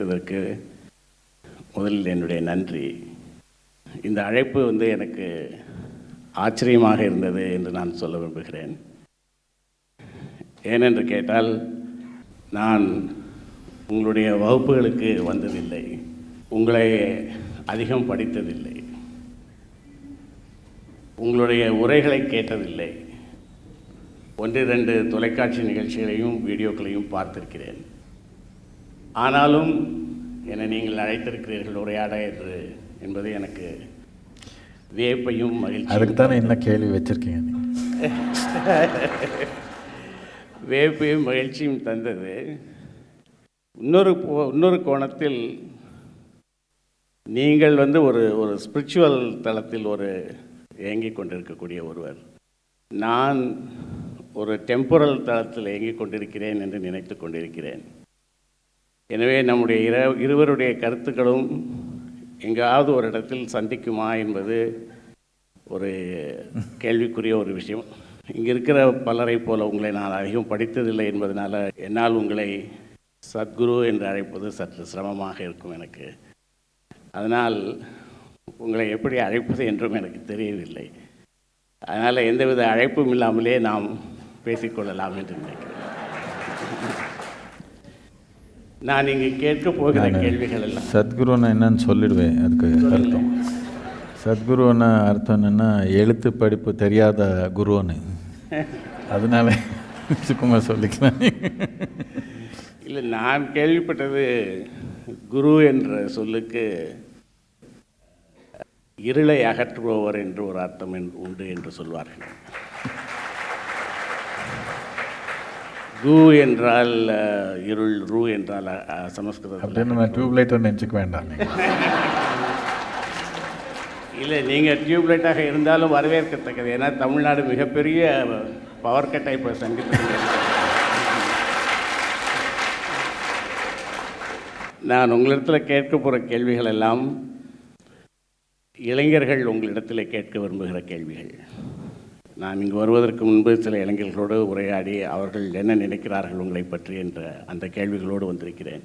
அழைத்ததற்கு முதலில் என்னுடைய நன்றி. இந்த அழைப்பு வந்து எனக்கு ஆச்சரியமாக இருந்தது என்று நான் சொல்ல விரும்புகிறேன். ஏனென்று கேட்டால் நான் உங்களுடைய வகுப்புகளுக்கு வந்ததில்லை. உங்களை அதிகம் படித்ததில்லை. உங்களுடைய உரைகளை கேட்டதில்லை. ஒன்று இரண்டு தொலைக்காட்சி நிகழ்ச்சிகளையும் வீடியோக்களையும் பார்த்திருக்கிறேன். ஆனாலும் என்னை நீங்கள் அழைத்திருக்கிறீர்கள் உரையாட என்று என்பது எனக்கு வியப்பையும் அதுக்கு மகிழ்ச்சி தானே என்ன கேள்வி வச்சிருக்கீங்க வியப்பையும் மகிழ்ச்சியும் தந்தது. இன்னொரு இன்னொரு கோணத்தில் நீங்கள் வந்து ஒரு ஒரு ஸ்பிரிச்சுவல் தளத்தில் ஒரு இயங்கிக் கொண்டிருக்கக்கூடிய ஒருவர். நான் ஒரு டெம்பரல் தளத்தில் இயங்கிக் கொண்டிருக்கிறேன் என்று நினைத்து கொண்டிருக்கிறேன். எனவே நம்முடைய இர இருவருடைய கருத்துக்களும் எங்காவது ஒரு இடத்தில் சந்திக்குமா என்பது ஒரு கேள்விக்குரிய ஒரு விஷயம். இங்கே இருக்கிற பலரை போல உங்களை நான் அதிகம் படித்ததில்லை என்பதனால் என்னால் உங்களை சத்குரு என்று அழைப்பது சற்று சிரமமாக இருக்கும் எனக்கு. அதனால் உங்களை எப்படி அழைப்பது என்றும் எனக்கு தெரியவில்லை. அதனால் எந்தவித அழைப்பும் இல்லாமலே நாம் பேசிக்கொள்ளலாம் என்று நினைக்கிறேன். நான் இங்கு கேட்க போகிற கேள்விகள் எல்லாம். சத்குருன்னா என்னன்னு சொல்லிடுவேன் அதுக்கு அர்த்தம். சத்குருன்னா அர்த்தம் என்னன்னா எழுத்து படிப்பு தெரியாத குருன்னு. அதனால சும்மா சொல்லிக்கலாம். இல்லை நான் கேள்விப்பட்டது குரு என்ற சொல்லுக்கு இருளை அகற்றுபவர் என்று ஒரு அர்த்தம் உண்டு என்று சொல்வார்கள். கு என்றால் இருள் ரு என்றால் அஹ், சமஸ்கிருதத்தில் அப்படின்னு நம்ம டியூப்லைட்டை நினச்சிக்க வேண்டாம். இல்லை நீங்கள் டியூப்லைட்டாக இருந்தாலும் வரவேற்கத்தக்கது ஏன்னா தமிழ்நாடு மிகப்பெரிய பவர் கட்டை இப்போ கொண்டிருக்கிறது. நான் உங்களிடத்தில் கேட்க போகிற கேள்விகள் எல்லாம் இளைஞர்கள் உங்களிடத்தில் கேட்க விரும்புகிற கேள்விகள் நான் இங்கு வருவதற்கு முன்பு சில இளைஞர்களோடு உரையாடி அவர்கள் என்ன நினைக்கிறார்கள் உங்களை பற்றி என்ற அந்த கேள்விகளோடு வந்திருக்கிறேன்.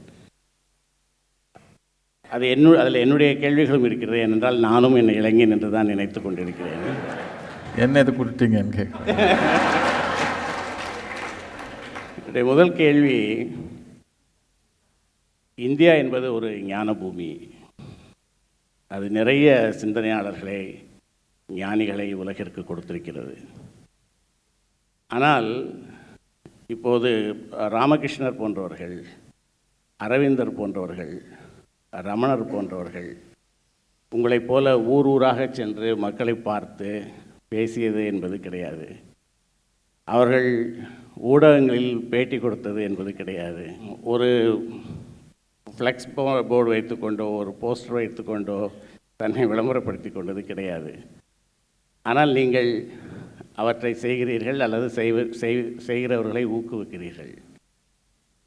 அது என்னு அதில் என்னுடைய கேள்விகளும் இருக்கிறது ஏனென்றால் நானும் என்னை இளைஞன் என்று தான் நினைத்து கொண்டிருக்கிறேன். என்ன இது கொடுத்தீங்கன்னு என்னுடைய முதல் கேள்வி இந்தியா என்பது ஒரு ஞான பூமி அது நிறைய சிந்தனையாளர்களை ஞானிகளை உலகிற்கு கொடுத்திருக்கிறது. ஆனால் இப்போது ராமகிருஷ்ணர் போன்றவர்கள் அரவிந்தர் போன்றவர்கள் ரமணர் போன்றவர்கள் உங்களைப் போல ஊர் ஊராக சென்று மக்களை பார்த்து பேசியது என்பது கிடையாது. அவர்கள் ஊடகங்களில் பேட்டி கொடுத்தது என்பது கிடையாது. ஒரு ஃப்ளெக்ஸ் போர்டு வைத்துக்கொண்டோ ஒரு போஸ்டர் வைத்துக்கொண்டோ தன்னை விளம்பரப்படுத்தி கொண்டது கிடையாது. ஆனால் நீங்கள் அவற்றை செய்கிறீர்கள் அல்லது செய்வ செய்- செய்கிறவர்களை ஊக்குவிக்கிறீர்கள்.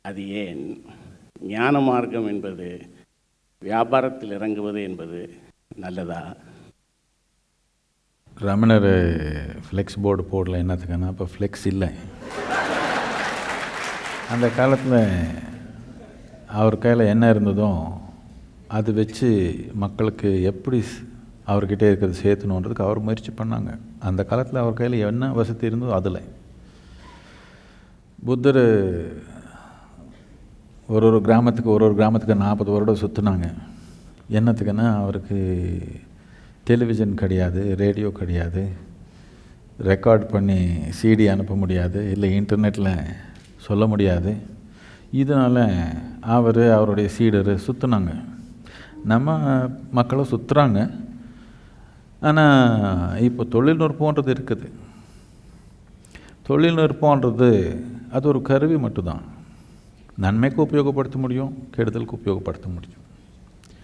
அது ஏன்? ஞான மார்க்கம் என்பது வியாபாரத்தில் இறங்குவது என்பது நல்லதா? ரமணர் ஃப்ளெக்ஸ் போர்டு போடல என்னத்துக்குன்னா அப்போ ஃப்ளெக்ஸ் இல்லை. அந்த காலத்தில் அவர் கையில் என்ன இருந்ததோ அது வச்சு மக்களுக்கு எப்படி அவர்கிட்ட இருக்கிறத சேர்த்தணுன்றதுக்கு அவர் முயற்சி பண்ணாங்க. அந்த காலத்தில் அவர் கையில் என்ன வசதி இருந்ததோ அதில். புத்தர் ஒரு ஒரு கிராமத்துக்கு ஒரு ஒரு கிராமத்துக்கு நாற்பது வருடம் சுற்றுனாங்க என்னத்துக்குன்னா அவருக்கு டெலிவிஷன் கிடையாது ரேடியோ கிடையாது ரெக்கார்ட் பண்ணி சிடி அனுப்ப முடியாது இல்லை இன்டர்நெட்டில் சொல்ல முடியாது. இதனால் அவர் அவருடைய சீடர் சுற்றுனாங்க நம்ம மக்களும் சுற்றுறாங்க ஆனால் இப்போ தொழில்நுட்பன்றது இருக்குது. தொழில்நுட்பன்றது அது ஒரு கருவி மட்டும்தான். நன்மைக்கு உபயோகப்படுத்த முடியும் கெடுதலுக்கு உபயோகப்படுத்த முடியும்.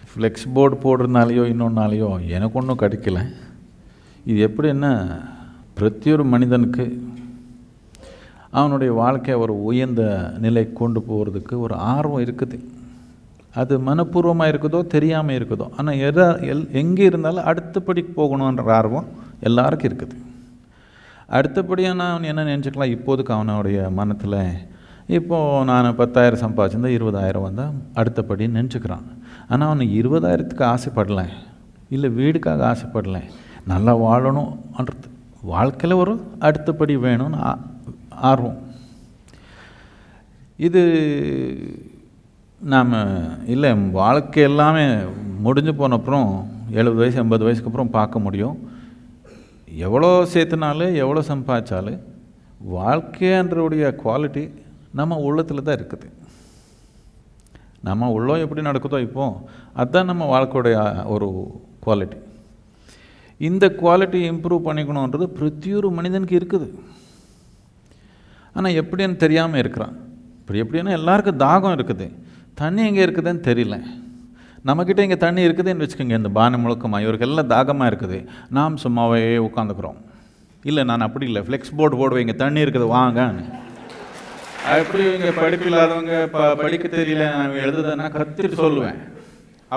ஃப்ளெக்ஸ் போர்டு போடுறதுனாலையோ இன்னொன்னாலேயோ எனக்கு ஒன்றும் கிடைக்கல. இது எப்படின்னா பிரத்தியொரு மனிதனுக்கு அவனுடைய வாழ்க்கையை ஒரு உயர்ந்த நிலை கொண்டு போகிறதுக்கு ஒரு ஆர்வம் இருக்குது. அது மனப்பூர்வமாக இருக்குதோ தெரியாமல் இருக்குதோ ஆனால் எதா எல் எங்கே இருந்தாலும் அடுத்தபடி போகணுன்ற ஆர்வம் எல்லாருக்கும் இருக்குது. அடுத்தபடியாக நான் என்ன நினச்சிக்கலாம் இப்போதுக்கு அவனுடைய மனத்தில் இப்போது நான் பத்தாயிரம் சம்பாதிச்சிருந்தா இருபதாயிரம் வந்தால் அடுத்தபடி நினச்சிக்கிறான். ஆனால் அவன் இருபதாயிரத்துக்கு ஆசைப்படல. இல்லை வீடுக்காக ஆசைப்படல. நல்லா வாழணும்ன்றது வாழ்க்கையில் ஒரு அடுத்தபடி வேணும்னு ஆ- ஆர்வம். இது நாம் இல்லை வாழ்க்கை எல்லாமே முடிஞ்சு போன அப்புறம் எழுபது வயசு எண்பது வயசுக்கு அப்புறம் பார்க்க முடியும். எவ்வளோ சேர்த்துனாலும் எவ்வளோ சம்பாதிச்சாலும் வாழ்க்கைன்றவுடைய குவாலிட்டி நம்ம உள்ளத்தில் தான் இருக்குது. நம்ம உள்ளம் எப்படி நடக்குதோ இப்போ அதுதான் நம்ம வாழ்க்கையுடைய ஒரு குவாலிட்டி இந்த குவாலிட்டி இம்ப்ரூவ் பண்ணிக்கணுன்றது பிரத்தியொரு மனிதனுக்கு இருக்குது. ஆனால் எப்படின்னு தெரியாமல் இருக்கிறான். இப்படி எப்படின்னா எல்லாருக்கும் தாகம் இருக்குது. தண்ணி எங்கே இருக்குதுன்னு தெரியல. நம்மக்கிட்ட இங்கே தண்ணி இருக்குதுன்னு வச்சுக்கோங்க இந்த பானை முழுக்கமாக இவருக்கு எல்லாம் தாகமாக இருக்குது. நாம் சும்மாவே உட்காந்துக்கிறோம். இல்லை நான் அப்படி இல்லை. ஃப்ளெக்ஸ் போர்டு போடுவேன். இங்கே தண்ணி இருக்குது வாங்கன்னு. எப்படி இங்கே படிப்பு இல்லாதவங்க ப படிக்க தெரியல. நான் எழுதுதேன்னா கத்திட்டு சொல்லுவேன்.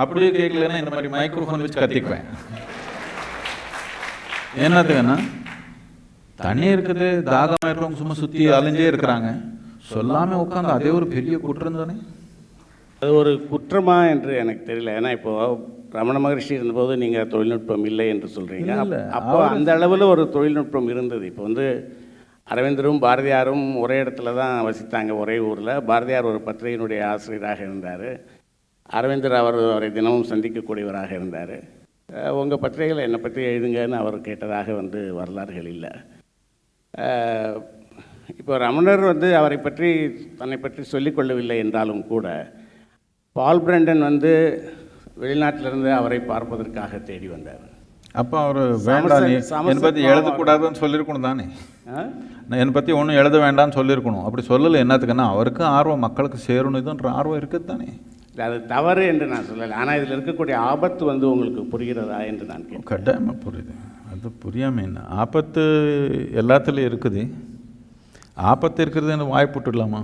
அப்படியே கேட்கலன்னா இந்த மாதிரி மைக்ரோஃபோன் வச்சு கத்திக்குவேன். என்னதுன்னா தண்ணி இருக்குது தாகமாக இருக்கிறவங்க சும்மா சுற்றி அலைஞ்சே இருக்கிறாங்க. சொல்லாமல் உட்காந்து அதே ஒரு பெரிய குற்றம் தானே? அது ஒரு குற்றமா என்று எனக்கு தெரியல. ஏன்னா இப்போ ரமண மகரிஷி இருந்தபோது நீங்கள் தொழில்நுட்பம் இல்லை என்று சொல்கிறீங்க. அப்போ அந்த அளவில் ஒரு தொழில்நுட்பம் இருந்தது. இப்போ வந்து அரவிந்தரும் பாரதியாரும் ஒரே இடத்துல தான் வசித்தாங்க ஒரே ஊரில். பாரதியார் ஒரு பத்திரிகையினுடைய ஆசிரியராக இருந்தார். அரவிந்தர் அவர் அவரை தினமும் சந்திக்கக்கூடியவராக இருந்தார். உங்கள் பத்திரிகையில் என்னை பற்றி எழுதுங்கன்னு அவர் கேட்டதாக வந்து வரலாறுகள் இல்லை. இப்போ ரமணர் வந்து அவரை பற்றி தன்னை பற்றி சொல்லிக்கொள்ளவில்லை என்றாலும் கூட பால் பிரண்டன் வந்து வெளிநாட்டிலிருந்து அவரை பார்ப்பதற்காக தேடி வந்தார். அப்போ அவர் வேண்டாம் என்னை பற்றி எழுதக்கூடாதுன்னு சொல்லியிருக்கணும் தானே? என்னை பற்றி ஒன்றும் எழுத வேண்டாம்னு சொல்லியிருக்கணும். அப்படி சொல்லலை என்னத்துக்குன்னா அவருக்கு ஆர்வம் மக்களுக்கு சேரணும் இதுன்ற ஆர்வம் இருக்குது தானே? அது தவறு என்று நான் சொல்லலை. ஆனால் இதில் இருக்கக்கூடிய ஆபத்து வந்து உங்களுக்கு புரிகிறதா என்று நான் கேட்டேன் கட்டாயமாக புரியுது. அது புரியாமல் என்ன? ஆபத்து எல்லாத்துலேயும் இருக்குது. ஆபத்து இருக்கிறதுன்னு வாய்ப்பு விட்டுடலாமா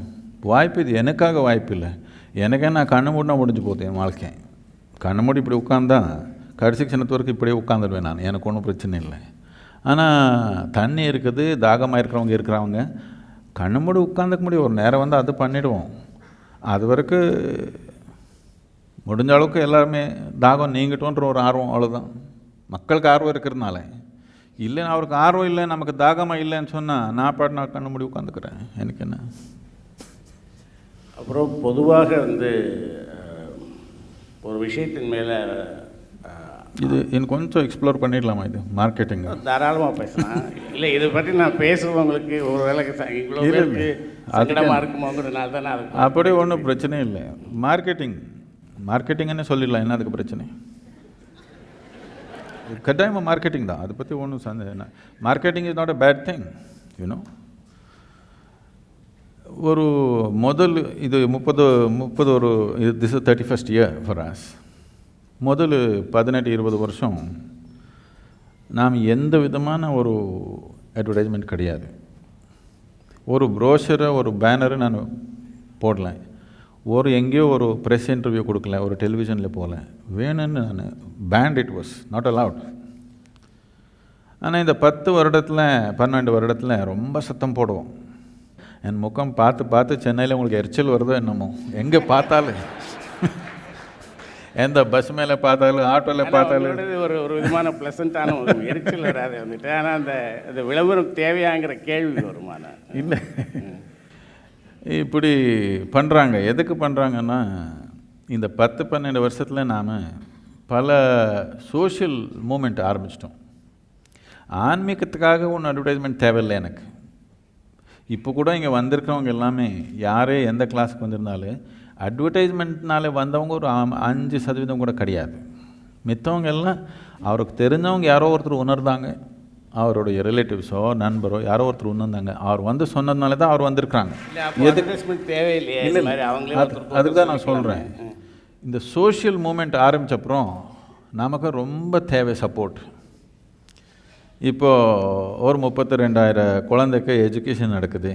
வாய்ப்பு இது எனக்காக வாய்ப்பு இல்லை. எனக்கே நான் கண்ணு மூடினா முடிஞ்சு போகுது என் வாழ்க்கை. கண்ணு மூடி இப்படி உட்காந்தா கடைசி க்ஷணத்து வரைக்கும் இப்படியே உட்காந்துடுவேன் நான். எனக்கு ஒன்றும் பிரச்சனை இல்லை. ஆனால் தண்ணி இருக்குது தாகமாக இருக்கிறவங்க இருக்கிறவங்க கண்ணு மூடி உட்காந்துக்க முடியும். ஒரு நேரம் வந்து அது பண்ணிவிடுவோம் அது வரைக்கும் முடிஞ்ச அளவுக்கு எல்லாருமே தாகம் நீங்கட்டும்ன்ற ஒரு ஆர்வம் அவ்வளோதான் மக்களுக்கு ஆர்வம் இருக்கிறதுனால. இல்லைன்னு அவருக்கு ஆர்வம் இல்லை நமக்கு தாகமாக இல்லைன்னு சொன்னால் நான் பாட்டு நான் கண்ணு மூடி உட்காந்துக்கிறேன் எனக்கு என்ன? அப்புறம் பொதுவாக வந்து ஒரு விஷயத்தின் மேலே இது எனக்கு கொஞ்சம் எக்ஸ்ப்ளோர் பண்ணிடலாமா இது? மார்க்கெட்டிங் தாராளமாக பேசலாம். இல்லை இதை பற்றி நான் பேசுகிறவங்களுக்கு ஒரு வேலைக்கு. சங்கடமாக இருக்குமோங்கிறதுனால தான் நான் அப்படியே ஒன்றும் பிரச்சனை இல்லை. மார்க்கெட்டிங் மார்க்கெட்டிங்னே சொல்லிடலாம். என்ன அதுக்கு பிரச்சனை? கட்டாயமாக மார்க்கெட்டிங் தான். அதை பற்றி ஒன்றும் சந்தேகம் marketing is not a bad thing you know ஒரு முதல் இது முப்பது முப்பது ஒரு இது this thirty first year for us முதல் பதினெட்டு இருபது வருஷம் நாம் எந்த விதமான ஒரு அட்வர்டைஸ்மெண்ட் கிடையாது. ஒரு ப்ரோஷரை ஒரு பேனரை நான் போடல. ஒரு எங்கேயோ ஒரு ப்ரெஸ் இன்டர்வியூ கொடுக்கல ஒரு டெலிவிஷனில் போகல வேணும்னு நான் banned it was not allowed ஆனால் இந்த பத்து வருடத்தில் பன்னெண்டு வருடத்தில் ரொம்ப சத்தம் போடுவோம். என் முகம் பார்த்து பார்த்து சென்னையில் உங்களுக்கு எரிச்சல் வருதோ என்னமோ? எங்கே பார்த்தாலும் எந்த பஸ் மேலே பார்த்தாலும் ஆட்டோவில் பார்த்தாலும். ஒரு ஒரு விதமான ப்ளசண்ட்டான ஒரு எரிச்சல் வராது வந்துட்டு. ஆனால் அந்த அந்த விளம்பரம் தேவையாங்கிற கேள்வி வருமான இல்லை. இப்படி பண்ணுறாங்க எதுக்கு பண்ணுறாங்கன்னா இந்த பத்து பன்னெண்டு வருஷத்தில் நாம் பல சோஷியல் மூமெண்ட் ஆரம்பிச்சிட்டோம். ஆன்மீகத்துக்காக ஒன்றும் அட்வர்டைஸ்மெண்ட் தேவையில்லை எனக்கு. இப்போ கூட இங்கே வந்திருக்கிறவங்க எல்லாமே யாரே எந்த கிளாஸுக்கு வந்திருந்தாலும் அட்வர்டைஸ்மெண்ட்னால வந்தவங்க ஒரு அஞ்சு சதவீதம் கூட கிடையாது. மித்தவங்க எல்லாம் அவருக்கு தெரிஞ்சவங்க யாரோ ஒருத்தர் உணர்ந்தாங்க. அவருடைய ரிலேட்டிவ்ஸோ நண்பரோ யாரோ ஒருத்தர் உணர்ந்தாங்க. அவர் வந்து சொன்னதுனால தான் அவர் வந்திருக்கிறாங்க. அட்வர்டைஸ்மெண்ட் தேவையில்லையே. அதுக்கு தான் நான் சொல்கிறேன் இந்த சோஷியல் மூமெண்ட் ஆரம்பிச்சப்புறம் நமக்கு ரொம்ப தேவை சப்போர்ட் இப்போ ஒரு முப்பத்தி ரெண்டாயிரம் குழந்தைக்கு எஜுகேஷன் நடக்குது.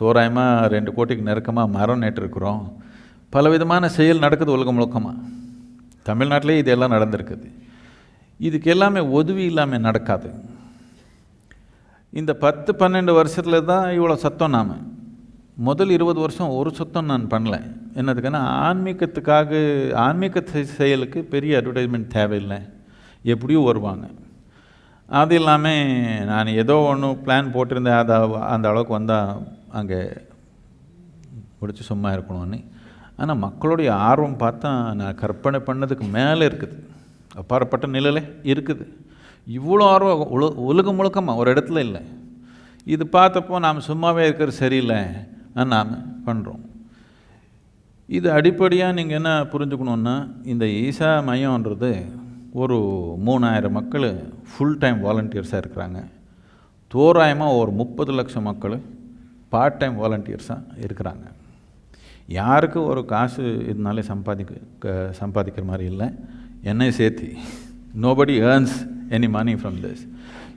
தோராயமாக ரெண்டு கோட்டிக்கு நெருக்கமாக மரம் நட்டுருக்குறோம். பலவிதமான செயல் நடக்குது உலகம் முழுக்கமாக தமிழ்நாட்டிலே இது எல்லாம் நடந்திருக்குது. இதுக்கு எல்லாமே உதவி இல்லாமல் நடக்காது. இந்த பத்து பன்னெண்டு வருஷத்தில் தான் இவ்வளோ சத்தம் நாம். முதல் இருபது வருஷம் ஒரு சத்தம் நான் பண்ணல. என்னதுக்குன்னா ஆன்மீகத்துக்காக ஆன்மீக செயலுக்கு பெரிய அட்வர்டைஸ்மெண்ட் தேவையில்லை. எப்படியும் வருவாங்க. அது இல்லாமல் நான் ஏதோ ஒன்று பிளான் போட்டிருந்தேன். அதை அந்த அளவுக்கு வந்தால் அங்கே முடிச்சு சும்மா இருக்கணும்னு. ஆனால் மக்களுடைய ஆர்வம் பார்த்தா நான் கற்பனை பண்ணதுக்கு மேலே இருக்குது. அப்பாற்பட்ட நிலையில் இருக்குது. இவ்வளோ ஆர்வம் உல உலகம் முழுக்கமாக ஒரு இடத்துல இல்லை. இது பார்த்தப்போ நாம் சும்மாவே இருக்கிறது சரியில்லை. நாம் பண்ணுறோம் இது அடிப்படையாக நீங்கள் என்ன புரிஞ்சுக்கணுன்னா இந்த ஈசா மையம்ன்றது ஒரு மூணாயிரம் மக்கள் ஃபுல் டைம் வாலண்டியர்ஸாக இருக்கிறாங்க. தோராயமாக ஒரு முப்பது லட்சம் மக்கள் பார்ட் டைம் வாலண்டியர்ஸாக இருக்கிறாங்க. யாருக்கும் ஒரு காசு இதனாலே சம்பாதிக்க க- சம்பாதிக்கிற மாதிரி இல்லை. என்னை சேர்த்தி. Nobody earns any money from this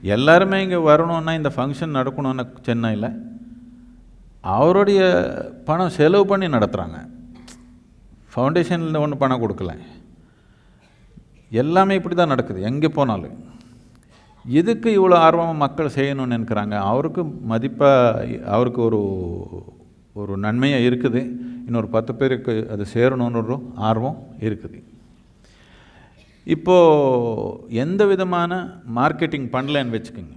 எல்லாருமே இங்கே வரணுன்னா இந்த ஃபங்க்ஷன் நடக்கணும்னா சென்னையில் அவருடைய பணம் செலவு பண்ணி நடத்துகிறாங்க ஃபவுண்டேஷனில் ஒன்றும் பணம் கொடுக்கல. எல்லாமே இப்படி தான் நடக்குது. எங்கே போனாலும். எதுக்கு இவ்வளோ ஆர்வமாக மக்கள் செய்யணும்னு நினைக்கிறாங்க? அவருக்கு மதிப்பாக அவருக்கு ஒரு ஒரு நன்மையாக இருக்குது. இன்னொரு பத்து பேருக்கு அது சேரணும்னு ஒரு ஆர்வம் இருக்குது. இப்போது எந்த விதமான மார்க்கெட்டிங் பண்ணலன்னு வச்சுக்கோங்க.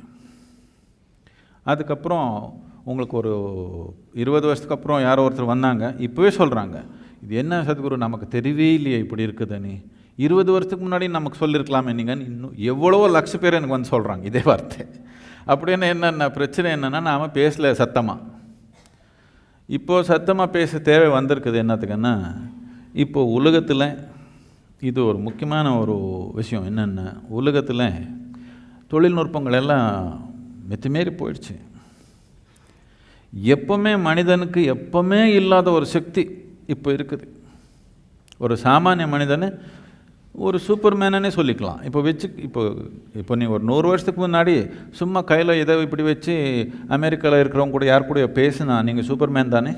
அதுக்கப்புறம் உங்களுக்கு ஒரு இருபது வருஷத்துக்கு அப்புறம் யாரோ ஒருத்தர் வந்தாங்க. இப்போவே சொல்கிறாங்க இது என்ன சத்குரு நமக்கு தெரியவே இல்லையே இப்படி இருக்குதுன்னு. இருபது வருஷத்துக்கு முன்னாடி நமக்கு சொல்லியிருக்கலாமே நீங்கள் இன்னும் எவ்வளவோ லட்ச பேர் எனக்கு வந்து சொல்கிறாங்க இதே வார்த்தை. அப்படின்னு என்னென்ன பிரச்சனை என்னென்னா நாம் பேசல சத்தமாக இப்போது சத்தமாக பேச தேவை வந்திருக்குது என்னத்துக்குன்னா இப்போ உலகத்தில் இது ஒரு முக்கியமான ஒரு விஷயம் என்னென்ன உலகத்தில் தொழில்நுட்பங்கள் எல்லாம் மெத்திமேறி போயிடுச்சு. எப்பவுமே மனிதனுக்கு எப்பவுமே இல்லாத ஒரு சக்தி இப்போ இருக்குது. ஒரு சாமானிய மனிதனை ஒரு சூப்பர் மேனனே சொல்லிக்கலாம். இப்போ வச்சு இப்போ இப்போ நீ ஒரு நூறு வருஷத்துக்கு முன்னாடி சும்மா கையில் இதை இப்படி வச்சு அமெரிக்காவில் இருக்கிறவங்க கூட யார் கூட பேசுனா நீங்கள் சூப்பர் மேன் தானே?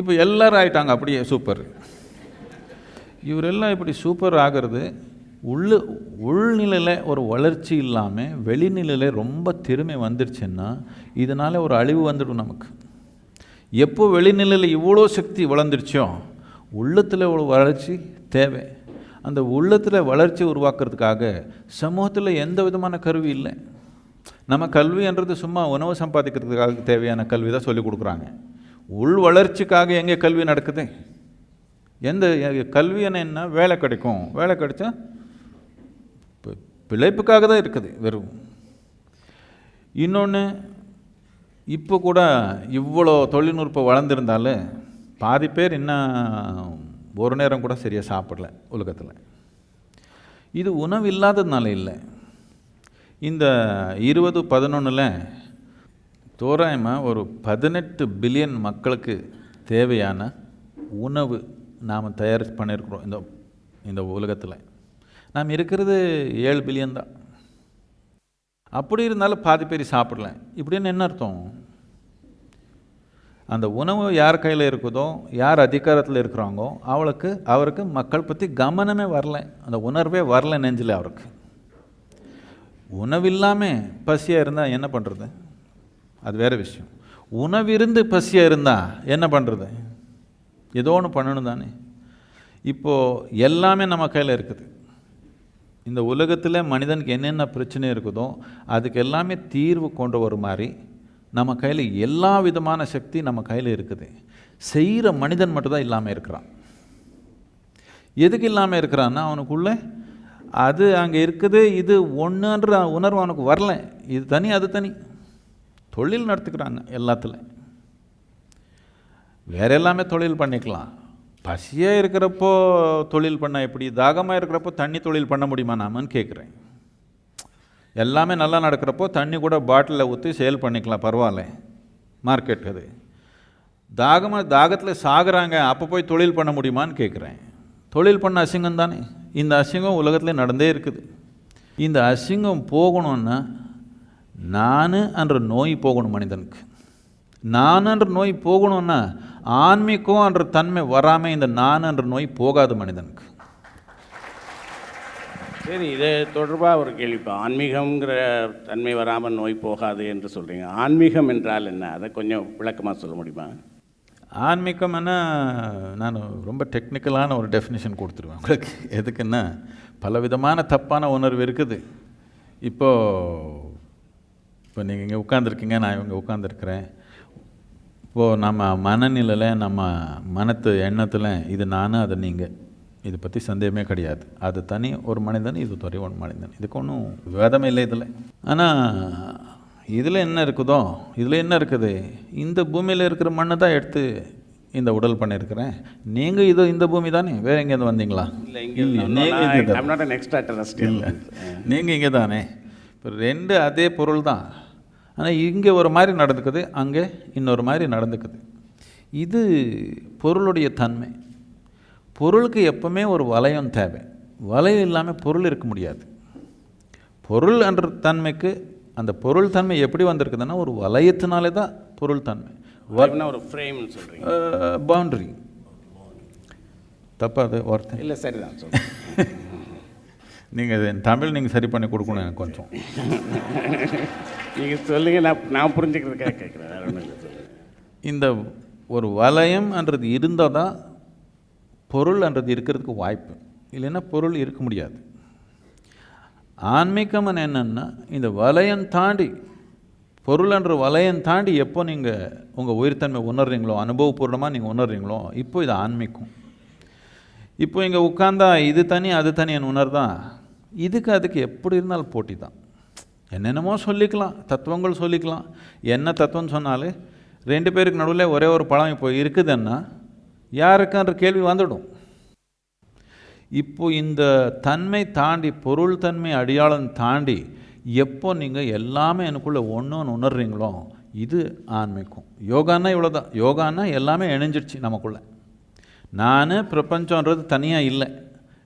இப்போ எல்லோரும் ஆயிட்டாங்க அப்படியே சூப்பர் இவரெல்லாம் இப்படி சூப்பர் ஆகிறது உள்ள உள்நிலையில் ஒரு வளர்ச்சி இல்லாமல் வெளிநிலையில் ரொம்ப திறமை வந்துருச்சுன்னா இதனால் ஒரு அழிவு வந்துடும் நமக்கு. எப்போ வெளிநிலையில் இவ்வளோ சக்தி வளர்ந்துருச்சோ உள்ளத்தில் ஒரு வளர்ச்சி தேவை. அந்த உள்ளத்தில் வளர்ச்சி உருவாக்குறதுக்காக சமூகத்தில் எந்த விதமான கருவி இல்லை. நம்ம கல்வின்றது சும்மா உணவு சம்பாதிக்கிறதுக்காக தேவையான கல்வி தான் சொல்லிக் கொடுக்குறாங்க. உள் வளர்ச்சிக்காக எங்கே கல்வி நடக்குது? எந்த கல்வி என்ன? வேலை கிடைக்கும். வேலை கிடைச்சா பிழைப்புக்காக தான் இருக்குது வெறும். இன்னொன்று இப்போ கூட இவ்வளோ தொழில்நுட்பம் வளர்ந்துருந்தாலும் பாதி பேர் இன்னும் ஒரு நேரம் கூட சரியாக சாப்பிடல உலகத்தில். இது உணவு இல்லாததுனால இல்லை. இந்த இருபது பதினொன்றில் தோராயமாக ஒரு பதினெட்டு பில்லியன் மக்களுக்கு தேவையான உணவு நாம் தயார் பண்ணியிருக்கிறோம் இந்த இந்த உலகத்தில். நாம் இருக்கிறது ஏழு பில்லியன் தான். அப்படி இருந்தாலும் பாதி பேர் சாப்பிடல. இப்படின்னு என்ன அர்த்தம்? அந்த உணவு யார் கையில் இருக்குதோ யார் அதிகாரத்தில் இருக்கிறாங்களோ அவளுக்கு அவருக்கு மக்கள் பற்றி கவனமே வரல. அந்த உணர்வே வரல நெஞ்சில் அவருக்கு. உணவில்லாமல் பசியாக இருந்தால் என்ன பண்ணுறது அது வேறு விஷயம். உணவிருந்து பசியாக இருந்தால் என்ன பண்ணுறது ஏதோ ஒன்று பண்ணணும் தானே. இப்போது எல்லாமே நம்ம கையில் இருக்குது. இந்த உலகத்தில் மனிதனுக்கு என்னென்ன பிரச்சனை இருக்குதோ அதுக்கு எல்லாமே தீர்வு கொண்டு வர மாதிரி நம்ம கையில் எல்லா விதமான சக்தி நம்ம கையில் இருக்குது. செய்கிற மனிதன் மட்டும்தான் இல்லாமல் இருக்கிறான். எதுக்கு இல்லாமல் இருக்கிறான்னா அவனுக்குள்ளே அது அங்கே இருக்குது இது ஒன்றுன்ற உணர்வு அவனுக்கு வரல. இது தனி அது தனி. தொழில் நடத்துக்கிறாங்க எல்லாத்துல. வேற எல்லாமே தொழில் பண்ணிக்கலாம். பசியாக இருக்கிறப்போ தொழில் பண்ண எப்படி? தாகமாக இருக்கிறப்போ தண்ணி தொழில் பண்ண முடியுமா நாமன்னு கேட்குறேன் எல்லாமே நல்லா நடக்கிறப்போ தண்ணி கூட பாட்டிலில் ஊற்றி சேல் பண்ணிக்கலாம் பரவாயில்ல. மார்க்கெட் அது. தாகமாக தாகத்தில் சாகுறாங்க அப்போ போய் தொழில் பண்ண முடியுமான்னு கேட்குறேன் தொழில் பண்ண அசிங்கம் தானே. இந்த அசிங்கம் உலகத்தில் நடந்தே இருக்குது. இந்த அசிங்கம் போகணும்னா நான் என்ற நோய் போகணும் மனிதனுக்கு. நான் என்ற நோய் போகணும்னா ஆன்மீகம் என்ற தன்மை வராமல் இந்த நான் என்ற நோய் போகாது மனிதனுக்கு. சரி இது தொடர்பாக ஒரு கேள்வி. ஆன்மீகம்ங்கிற ஆன்மீகங்கிற தன்மை வராமல் நோய் போகாது என்று சொல்கிறீங்க ஆன்மீகம் என்றால் என்ன? அதை கொஞ்சம் விளக்கமாக சொல்ல முடியுமா? ஆன்மீகம்னா நான் ரொம்ப டெக்னிக்கலான ஒரு டெஃபினிஷன் கொடுத்துருவேன் உங்களுக்கு. எதுக்குன்னா பலவிதமான தப்பான உணர்வு இருக்குது. இப்போது இப்போ நீங்கள் இங்கே உட்காந்துருக்கீங்க நான் இங்கே உட்காந்துருக்குறேன் இப்போது நம்ம மனநிலையில் நம்ம மனத்து எண்ணத்தில் இது நானும் அதை நீங்கள் இதை பற்றி சந்தேகமே கிடையாது. அது தனி ஒரு மனிதன் இது துறை ஒரு மனிதன். இதுக்கு ஒன்றும் விவாதமே இல்லை இதில். ஆனால் இதில் என்ன இருக்குதோ இதில் என்ன இருக்குது? இந்த பூமியில் இருக்கிற மண்ணை தான் எடுத்து இந்த உடல் பண்ணியிருக்கிறேன். நீங்கள் இது இந்த பூமி தானே? வேறு எங்கேருந்து வந்தீங்களா? இல்லை இங்கே டெரஸ்டியல் நீங்கள் இங்கே தானே இப்போ ரெண்டு அதே பொருள் தான். ஆனால் இங்கே ஒரு மாதிரி நடந்துக்குது அங்கே இன்னொரு மாதிரி நடந்துக்குது. இது பொருளுடைய தன்மை. பொருளுக்கு எப்பவுமே ஒரு வளையம் தேவை. வளையம் இல்லாமல் பொருள் இருக்க முடியாது. பொருள் என்ற தன்மைக்கு அந்த பொருள் தன்மை எப்படி வந்திருக்குதுன்னா ஒரு வளையத்தினாலே தான் பொருள் தன்மை. ஒரு ஃப்ரேம்னு சொல்கிறீங்க பவுண்ட்ரி தப்பா அது வார்த்தை? இல்லை சரிதான். நீங்கள் தமிழ் நீங்கள் சரி பண்ணி கொடுக்கணும் எனக்கு கொஞ்சம். நீங்கள் சொல்லுங்க நான் நான் புரிஞ்சுக்கிறதுக்காக கேட்குறேன் சொல்லுங்கள் இந்த ஒரு வலயம்ன்றது இருந்தால் தான் பொருள்ன்றது இருக்கிறதுக்கு வாய்ப்பு. இல்லைன்னா பொருள் இருக்க முடியாது. ஆன்மீகம்னு என்னென்னா இந்த வலயம் தாண்டி பொருள்ன்ற வலயம் தாண்டி எப்போ நீங்கள் உங்கள் உயிர்த்தன்மை உணர்றீங்களோ அனுபவபூர்வமாக நீங்கள் உணர்றீங்களோ இப்போ இது ஆன்மீகம். இப்போ இங்கே உட்காந்தா இது தனி அது தனி என் உணர்தான் இதுக்கு அதுக்கு எப்படி இருந்தாலும் போட்டி தான். என்னென்னமோ சொல்லிக்கலாம் தத்துவங்கள் சொல்லிக்கலாம். என்ன தத்துவம்னு சொன்னாலே ரெண்டு பேருக்கு நடுவில் ஒரே ஒரு பழம் இப்போ இருக்குதுன்னா யாருக்குன்ற கேள்வி வந்துடும். இப்போ இந்த தன்மை தாண்டி பொருள் தன்மை அடையாளம் தாண்டி எப்போ நீங்கள் எல்லாமே எனக்குள்ளே ஒன்றுன்னு உணர்றீங்களோ இது ஆன்மீகம். யோகான்னா இவ்வளோதான் யோகான்னா எல்லாமே இணைஞ்சிடுச்சு நமக்குள்ளே. நான் பிரபஞ்சன்றது தனியாக இல்லை.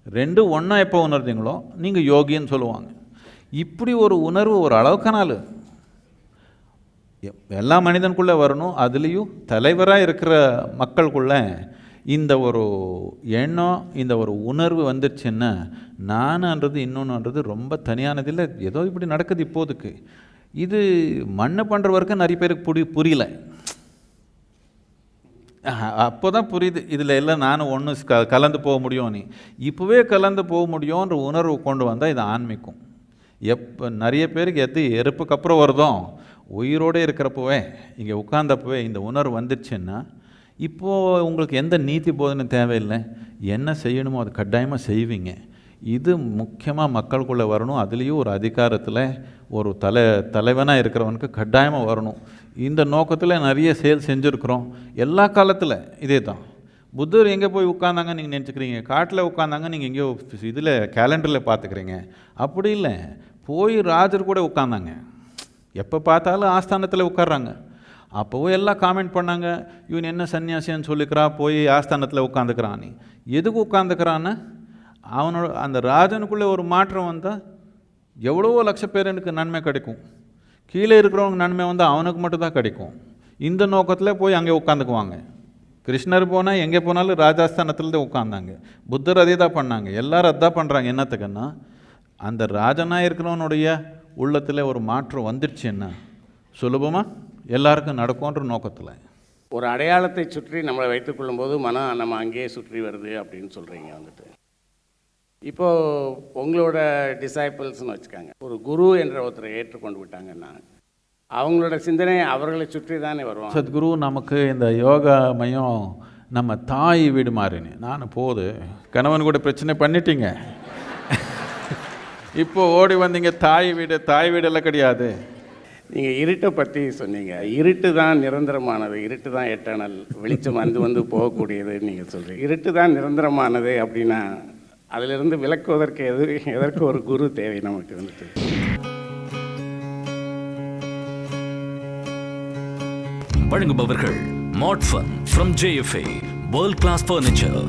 ரெண்டு ஒன்றா எப்போ உணர்றீங்களோ நீங்கள் யோகின்னு சொல்லுவாங்க. இப்படி ஒரு உணர்வு ஒரு அளவுக்கு நாள் எல்லா மனிதனுக்குள்ளே வரணும் அதுலேயும் தலைவராக இருக்கிற மக்களுக்குள்ள இந்த ஒரு எண்ணம் இந்த ஒரு உணர்வு வந்துருச்சுன்னா நானுன்றது இன்னொன்றுன்றது ரொம்ப தனியானதில்லை ஏதோ இப்படி நடக்குது இப்போதைக்கு. இது மண்ணு பண்ணுற வரைக்கும் நிறைய பேருக்கு புரி புரியல. அப்போ தான் புரியுது. இதில் எல்லாம் நானும் ஒன்று க கலந்து போக முடியும் நீ. இப்போவே கலந்து போக முடியும்ன்ற உணர்வு கொண்டு வந்தால் இது ஆன்மீகம். எப்போ நிறைய பேருக்கு எது இறப்புக்கு அப்புறம் வருதோ உயிரோடு இருக்கிறப்பவே இங்கே உட்கார்ந்தப்பவே இந்த உணர்வு வந்துடுச்சுன்னா இப்போது உங்களுக்கு எந்த நீதி போதனை தேவையில்லை. என்ன செய்யணுமோ அது கட்டாயமாக செய்வீங்க. இது முக்கியமாக மக்களுக்குள்ளே வரணும். அதுலேயும் ஒரு அதிகாரத்தில் ஒரு தலை தலைவனாக இருக்கிறவனுக்கு கட்டாயமாக வரணும். இந்த நோக்கத்தில் நிறைய செயல் செஞ்சுருக்குறோம். எல்லா காலத்தில் இதே தான் புத்தர் எங்கே போய் உட்காந்தாங்க நீங்கள் நினச்சிக்கிறீங்க? காட்டில் உட்காந்தாங்க நீங்கள் எங்கேயோ இதில் கேலண்டரில் பார்த்துக்கிறீங்க. அப்படி இல்லை. போய் ராஜர் கூட உட்காந்தாங்க. எப்போ பார்த்தாலும் ஆஸ்தானத்தில் உட்கார்றாங்க. அப்போவும் எல்லாம் காமெண்ட் பண்ணாங்க இவன் என்ன சன்னியாசின்னு சொல்லிக்கிறா போய் ஆஸ்தானத்தில் உட்காந்துக்கிறான்னு. எதுக்கு உட்காந்துக்கிறான்னு? அவனோட அந்த ராஜனுக்குள்ளே ஒரு மாற்றம் வந்தால் எவ்வளவோ லட்ச பேருக்கு நன்மை கிடைக்கும். கீழே இருக்கிறவங்க நன்மை வந்து அவனுக்கு மட்டும்தான் கிடைக்கும். இந்த நோக்கத்தில் போய் அங்கே உட்காந்துக்குவாங்க. கிருஷ்ணர் போனால் எங்கே போனாலும் ராஜஸ்தானத்தில் தான் உட்காந்தாங்க. புத்தர் அதே தான் பண்ணாங்க. எல்லாரும் அதான் பண்ணுறாங்க என்னத்துக்குன்னா அந்த ராஜனாக இருக்கிறவனுடைய உள்ளத்தில் ஒரு மாற்றம் வந்துடுச்சுன்னா சுலபமாக எல்லாருக்கும் நடக்கும்ன்ற நோக்கத்தில். ஒரு அடையாளத்தை சுற்றி நம்மளை வைத்துக்கொள்ளும் போது மனம் நம்ம அங்கேயே சுற்றி வருது அப்படின்னு சொல்கிறீங்க வந்துட்டு. இப்போது உங்களோட டிசைபிள்ஸ்னு வச்சுக்காங்க. ஒரு குரு என்ற ஒருத்தரை ஏற்றுக்கொண்டு விட்டாங்கன்னா அவங்களோட சிந்தனை அவர்களை சுற்றி தானே வருவாங்க. சத்குரு நமக்கு இந்த யோகா மையம் நம்ம தாய் வீடு மாறினு. நான் போது கணவன் கூட பிரச்சனை பண்ணிட்டீங்க. இப்போ ஓடி வந்தீங்க தாய் வீடு தாய் வீடெல்லாம் கிடையாது. நீங்கள் இருட்டை பற்றி சொன்னீங்க. இருட்டு தான் நிரந்தரமானது இருட்டு தான் எட்டர்னல் வெளிச்சம் வந்து வந்து போகக்கூடியதுன்னு நீங்கள் சொல்கிறீங்க இருட்டு தான் நிரந்தரமானது அப்படின்னா அதிலிருந்து விலக்குவதற்கு எது எதற்கு ஒரு குரு தேவை நமக்கு வந்துட்டு? வழங்குபவர்கள் மாட்ஃபன் from JFA world class furniture